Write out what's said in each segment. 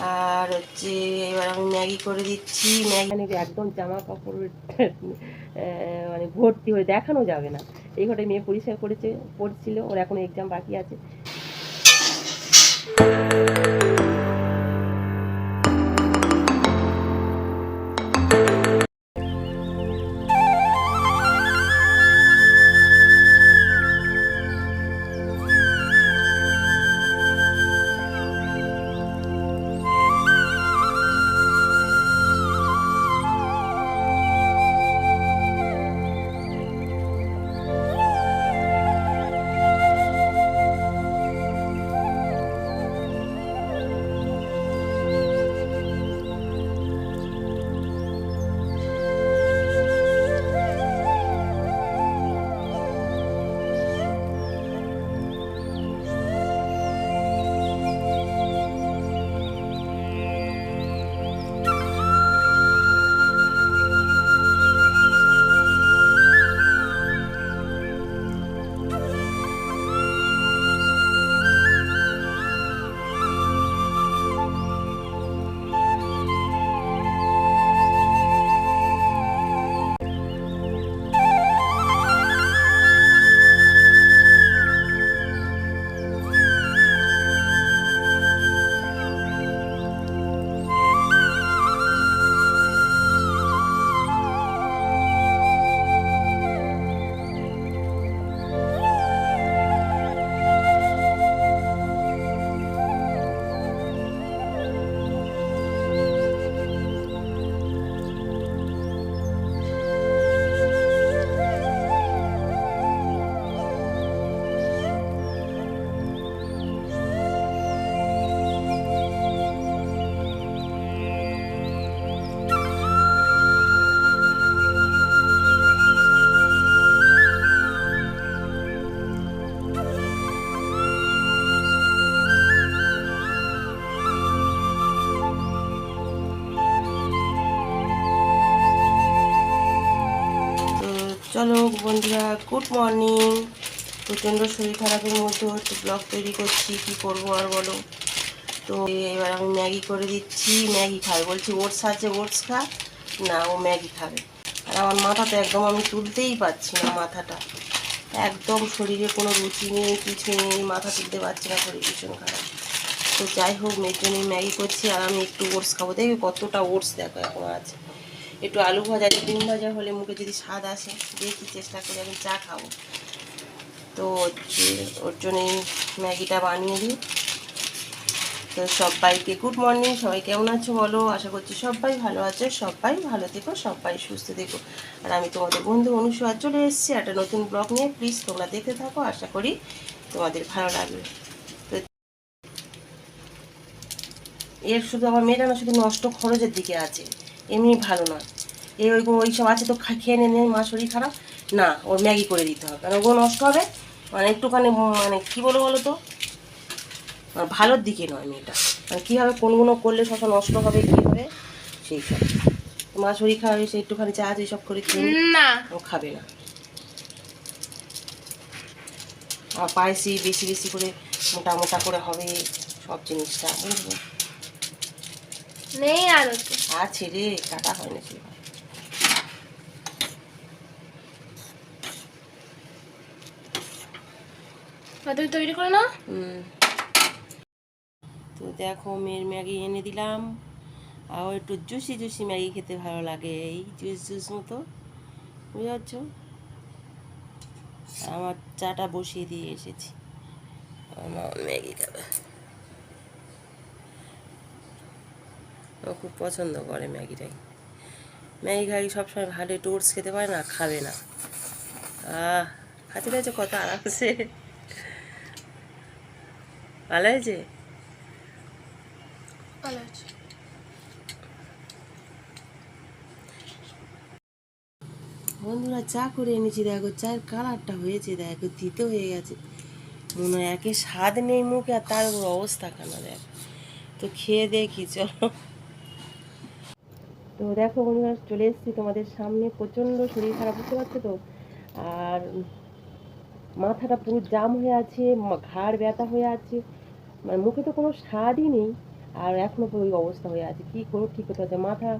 আর হচ্ছে এবার আমি ম্যাগি করে দিচ্ছি, ম্যাগি মানে একদম জামা কাপড় মানে ভর্তি হয়ে দেখানো যাবে না। এই ঘরে মেয়ে পরিষ্কার করেছে, পড়ছিল, ওর এখন এক্সাম বাকি আছে। চলো বন্ধুরা গুড মর্নিং প্রচণ্ড শরীর খারাপের মধ্যে হচ্ছে ব্লগ তৈরি করছি, কি করব আর বলো? তো এবার আমি ম্যাগি করে দিচ্ছি, ম্যাগি খাবে। বলছি, ওটস আছে, ওটস খা। না, ও ম্যাগি খাবে। আর আমার মাথাটা একদম আমি তুলতেই পারছি না, মাথাটা। একদম শরীরে কোনো রুচি নেই, কিছু নেই, মাথা তুলতে পারছি না, শরীর ভীষণ খারাপ। তো যাই হোক মেয়ের জন্য ম্যাগি করছি, আর আমি একটু ওটস খাব। দেখবি কতটা ওটস দেখো এখন আছে। একটু আলু ভাজা ডিম ভাজা হলে মুখে যদি স্বাদ আসে দেখি চেষ্টা করে আমি চা খাব। তো ওর জন্যই ম্যাগিটা বানিয়ে দিই। তো সবাইকে গুড মর্নিং, সবাই কেমন আছো বলো? আশা করছি সবাই ভালো আছে, সবাই ভালো থেকো, সবাই সুস্থ থেকো। আর আমি তোমাদের বন্ধু অনুসুয়া চলে এসেছি একটা নতুন ব্লগ নিয়ে। প্লিজ তোমরা দেখতে থাকো, আশা করি তোমাদের ভালো লাগবে। তো এর শুধু আমার মেয়েটা না, শুধু নষ্ট খরচের দিকে আছে। এমনি ভালো না এই ওই ওই সব আছে তো খেয়ে নে মা শরীর খারাপ? না ওর ম্যাগি করে দিতে হবে। কারণ ওগুলো নষ্ট হবে। মানে একটুখানি মানে কী বলো বলো তো? মানে ভালোর দিকে নয় মেয়েটা। মানে কীভাবে কোনগুলো করলে সব নষ্ট হবে কী হবে সেই সব। মা শরীর খারাপ এসে একটুখানি চা আছে সব করে খেয়ে না। ও খাবে না। আর পায়েসি বেশি বেশি করে মোটা মোটা করে হবে সব জিনিসটা বুঝলি? নেই আর আছে রে কাটা হয় না সেভাবে তুমি তৈরি করে নাও। তো দেখো মেয়ের ম্যাগি এনে দিলাম। আর একটু জুসি জুসি ম্যাগি খেতে ভালো লাগে। এই জুস জুস মতো বুঝতে পারছ আমার চাটা বসিয়ে দিয়ে এসেছি। আমার ম্যাগি খাবে। ও খুব পছন্দ করে ম্যাগিটাই। ম্যাগি খাই সবসময় ভালো টোটস খেতে পারে না খাবে না। আহ খাতে রয়েছে কত আরামসে ভালো হয়েছে? ভালো বন্ধুরা চা করে এনেছি। দেখো চায়ের কালারটা হয়েছে দেখো তিতে হয়ে গেছে। মনে হয় একে স্বাদ নেই মুখে আর তার অবস্থা কেন দেখ? তো খেয়ে দেখি চলো। তো দেখো বন্ধুরা, চলে এসেছি তোমাদের সামনে। প্রচণ্ড শরীর খারাপ, বুঝতে পারছ তো? আর মাথাটা পুরো জাম হয়ে আছে ঘাড় ব্যথা হয়ে আছে। মানে মুখে তো কোনো স্বাদই নেই। আর এখনও ওই অবস্থা হয়ে আছে। কী করব, ঠিক করতে পারছে মাথা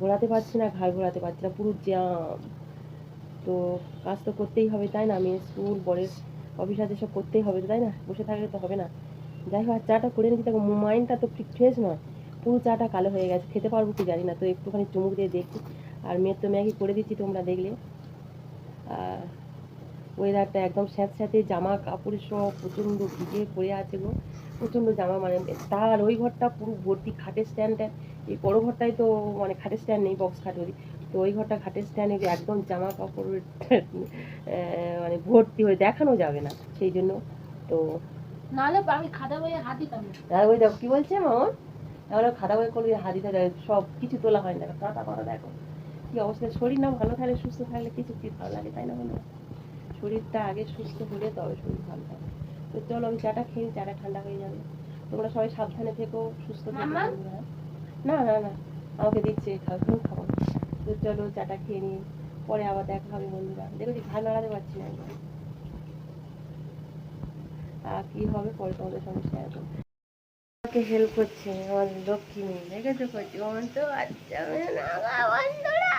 ঘোরাতে পারছি না, ঘাড় ঘোরাতে পারছি না, পুরো জ্যাম তো কাজ তো করতেই হবে, তাই না? আমি স্কুল বরের অফিস আছে, সব করতেই হবে তাই না? বসে থাকলে তো হবে না। যাই হোক চাটা করে নিচ্ছি। দেখো, মাইন্ডটা তো ঠিক ফ্রেশ নয়। পুরো চাটা কালো হয়ে গেছে খেতে পারব কি জানি না তো একটুখানি চুমুক দিয়ে দেখছি। আর মেয়ের তো ম্যাগি করে দিচ্ছি তোমরা দেখলে। আর ওয়েদারটা একদম স্যাঁতস্যাঁতে জামা কাপড়ের সব প্রচণ্ড ভিজে পড়ে আছে গো প্রচণ্ড জামা মানে তার ওই ঘরটা পুরো ভর্তি খাটের স্ট্যান্ডটা এই বড় ঘরটাই তো মানে খাটের স্ট্যান্ড নেই বক্স খাট ওই তো ওই ঘরটা খাটের স্ট্যান্ডে একদম জামা কাপড়ের মানে ভর্তি হয়ে দেখানো যাবে না সেই জন্য। তো নাহলে আমি খাতা বইয়ে হাত দিতাম না। আর ওই দেখো কি বলছে মামন তাহলে খাতা বই করলে হাদিতে যায় সব কিছু তোলা হয় না। কাঁটা করা দেখো। কি অবস্থা? শরীর না ভালো থাকলে সুস্থ থাকলে কিছু কি ভালো লাগে তাই না বলো শরীরটা আগে সুস্থ হলে তবে শরীর ভালো থাকে। তো চলো আমি চাটা খেয়ে চাটা ঠান্ডা হয়ে যাবে। তোমরা সবাই সাবধানে থেকো সুস্থ থেকো? না না না আমাকে দিচ্ছে খাও তুমি খাব তো চলো চাটা খেয়ে নিই পরে আবার দেখা হবে বন্ধুরা। দেখো ঘা নাড়াতে পারছি না। আর কি হবে পরে তোমাদের সঙ্গে শেয়ার করব। আমাকে হেল্প করছে আমার লক্ষ্মী মেয়ে। দেখেছ করছি আমার তো বাচ্চা মেয়ে না বন্ধুরা?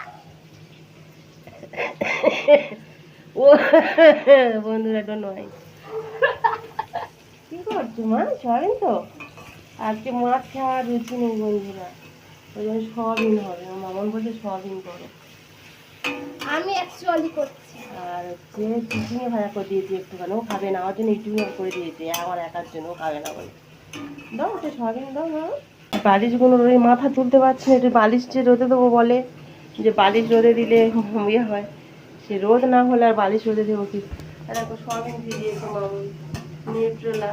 ও বন্ধুরা ডোন্ট নয় কি করছ মা? সয়াবিন তো? আজকে মাছ খাওয়ার রুচি নেই বন্ধুরা। ওই জন্য সয়াবিন হবে। আমার মামন বলছে সয়াবিন করো। আমি অ্যাকচুয়ালি করছি। আর হচ্ছে চিচিঙে ভাজা করে দিয়েছি একটুখানি। ও খাবে না আমার জন্য একটুখানি করে দিয়েছি। আমার একার জন্য ও খাবে না বলে। দাও ওটা সয়াবিন দাও বালিশগুলো ওই মাথা তুলতে পারছি না একটু বালিশ যে রোদে দেবো বলে যে বালিশ রোদে দিলে ইয়ে হয়। সে রোদ না হলে আর বালিশ রোদে দেবো কি? আর সয়াবিন মামুন নিউট্রেলা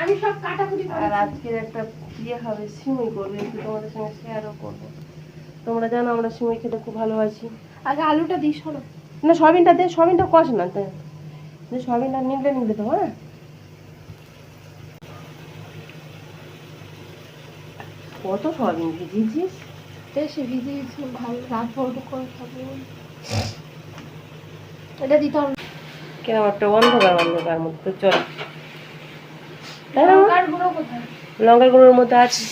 আমি সব কাটাকুটি আর আজকের একটা ইয়ে হবে সিমুই করব একটু তোমাদের সঙ্গে শেয়ারও করব। তোমরা জানো আমরা সিমুই খেতে খুব ভালোবাসি। আগে আলুটা না সয়াবিনটা দে সয়াবিনটা কষ না সয়াবিনটা নিলে নিলে তো হ্যাঁ? কত সয়াবিন ভিজিয়েছিস? বেশি ভিজিয়েছি ভালো রাত বড় করে খাব। এটা দিতে হবে। কেন একটা অন্ধকার অন্ধকার মধ্যে তো চল লঙ্কার গুঁড়ো গুঁড়োর মধ্যে আছে।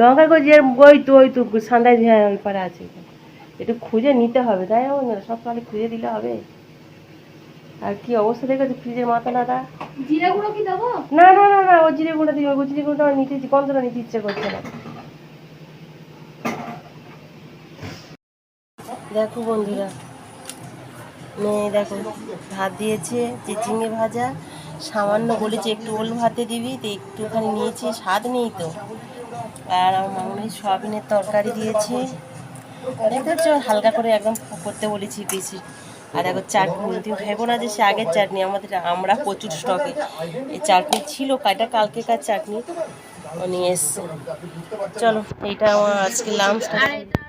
লঙ্কার গুঁড়ো যে ওই তো ওই তো সান্দাই হ্যাঁ ওই পারে আছে। একটু খুঁজে নিতে হবে তাই না? সব কালে খুঁজে দিলে হবে। আর কি অবস্থা দেখেছ ফ্রিজের মাথা নাড়া জিরা গুঁড়ো কি দেবো? না না না না ও জিরে গুঁড়ো দিই ওই জিরে গুঁড়োটা আমার নিতে গন্ধটা নিতে ইচ্ছে করছে না। দেখো বন্ধুরা মেয়ে দেখো ভাত দিয়েছে চিচিঙে ভাজা সামান্য বলেছে একটু ওল ভাতে দিবি তো একটুখানি নিয়েছি স্বাদ নেই তো। আর আমার মামনি সয়াবিনের তরকারি দিয়েছে। দেখেছ হালকা করে একদম করতে বলেছি বেশি। আর দেখো চাটনি তুমি ভেবো না যে সে আগের চাটনি, আমাদের আমরা প্রচুর স্টকে এই চাটনি ছিল কাটা কালকেকার চাটনি। নিয়ে এসছে। চলো, এইটা আমার আজকে লাঞ্চ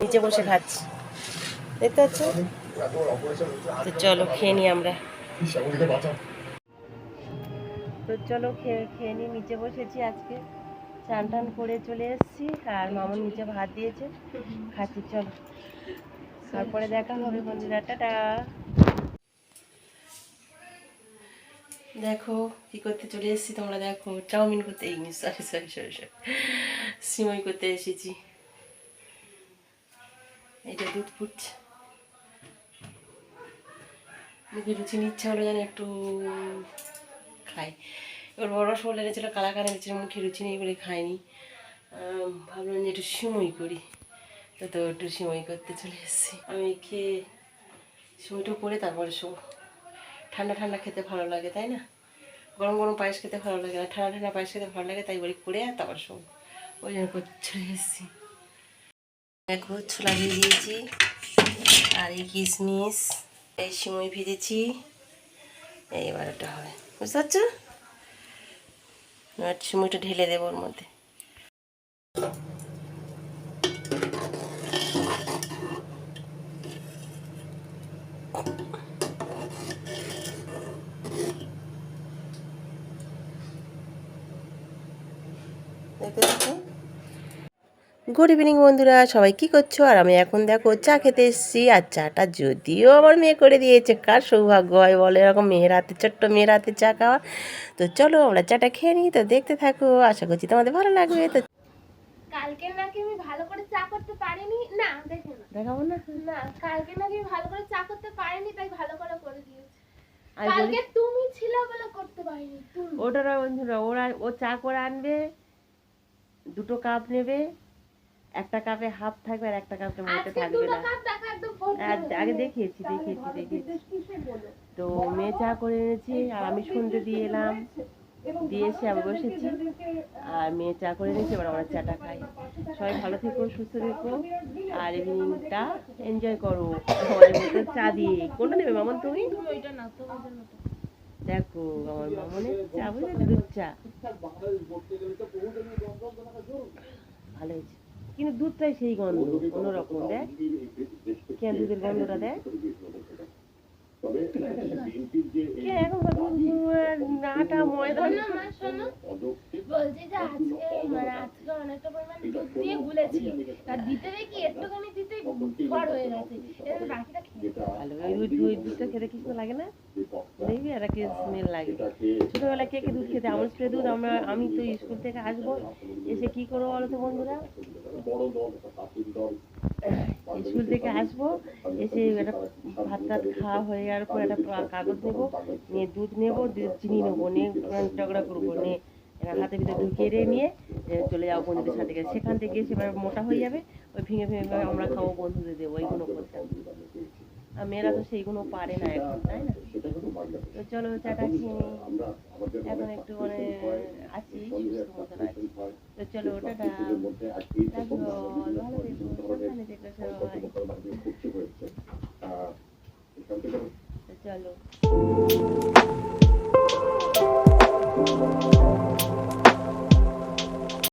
নিচে বসে খাচ্ছি। দেখতে পাচ্ছ? তো চলো, খেয়ে নিই আমরা। তো চলো, খেয়ে খেয়ে নিই, নিচে বসেছি আজকে। চান টান করে চলে এসেছি, আর মামুন নিচে ভাত দিয়েছে। খাচ্ছি, চলো। তারপরে দেখা হবে বন্ধুরা, টাটা। দেখো কি করতে চলে এসেছি, তোমরা দেখো, চাউমিন করতে এই সরি সরি সরি সরি সিমই করতে এসেছি। এটা দুধ ফুটছে মুখে রুচি নিচ্ছে হলো যেন একটু খাই। এবার বড় রসগোল্লা এনেছিল, কালাকার এনেছিল মুখে রুচি নেই বলে খাইনি। ভাবলাম যে একটু সিমই করি। তো একটু সিমই করতে চলে এসেছি। আমি খেয়ে সিমইটা করে তারপরে শো ঠান্ডা ঠান্ডা খেতে ভালো লাগে, তাই না? গরম গরম পায়েস খেতে ভালো লাগে না, ঠান্ডা ঠান্ডা পায়েস খেতে ভালো লাগে, তাই বলি করে আর তারপর শো ওই জন্য চলে এসেছি। দেখো, ছোলা দিয়েছি আর এই কিশমিশ, এই সিমই ভিজেছি। এইবার ওটা হবে, বুঝতে পারছ? সিমইটা ঢেলে দেবো ওর মধ্যে। দেখে দেখো গুড ইভিনিং বন্ধুরা সবাই কি করছ? আর আমি এখন দেখো চা খেতে এসেছি আর চাটা যদিও আমার মেয়ে করে দিয়েছে কার সৌভাগ্য হয় বলে? এরকম মেয়ের হাতে ছোট্ট মেয়ের হাতে চা খাওয়া। তো চলো আমরা চাটা খেয়ে নিই তো দেখতে থাকো আশা করছি তোমাদের ভালো লাগবে। তো কালকে নাকি আমি ভালো করে চা করতে পারিনি না দেখে দেখাবো না? না কালকে নাকি ভালো করে চা করতে পারিনি তাই ভালো করে করে দিয়েছি। কালকে তুমি ছিলে বলে করতে পারিনি তুমি। ওটা নয় বন্ধুরা ওরা ও চা করে আনবে দুটো কাপ নেবে একটা কাপে হাফ থাকবে আর একটা কাপে আজকে থাকবে না। আগে। দেখিয়েছি দেখিয়েছি দেখিয়েছি। তো মেয়ে চা করে এনেছি আর আমি সন্ধ্যে দিয়ে এলাম। দিয়ে এসে আমি বসেছি। আর মেয়ে চা করে এনেছি এবার আমরা চাটা খাই। সবাই ভালো থেকো সুস্থ থেকো। আর ইভিনিংটা এনজয় করো। সবাই মতো চা দিয়ে কোনটা নেবে মামন তুমি? ওইটা না। দেখো আমার মামনের চা বুঝলে দুধ চা। ভালো হয়েছে। কিন্তু দুধটাই সেই গন্ধ অন্যরকম দেখ। কেন দুধের গন্ধটা দেখ? কে এখন তো দুধ আর ময়দা শোনো মা, শোনো। বলছি যে আজকে অনেকটা পরিমাণ দুধ দিয়ে গুলেছি আর দিতে দেখি একটুখানি ছোটবেলায় কে কে দুধ খেতে? দুধ? আমরা আমি তো স্কুল থেকে আসব। এসে কি করব বলো তো বন্ধুরা? স্কুল থেকে আসব। এসে একটা ভাত টাত খাওয়া হয়ে যাওয়ার পর একটা কাগজ নেব নিয়ে দুধ নেব দুধ চিনি নেব নিয়ে টগড়া করব নিয়ে হাতের ভিতরে ঢুকিয়ে নিয়ে চলে যাব বন্ধুদের সাথে সেখান থেকে এসে এবার মোটা হয়ে যাবে। ওই ভেঙে ভেঙে আমরা খাব বন্ধুদের দেবো এইগুলো করতাম আর মেয়েরা তো সেইগুলো পারে না এখন তাই না? তো চলো চাটা খেয়ে এখন একটু মানে আছি সুস্থ মতন আছি। তো চলো টাটা। ওটা ভালো চলো।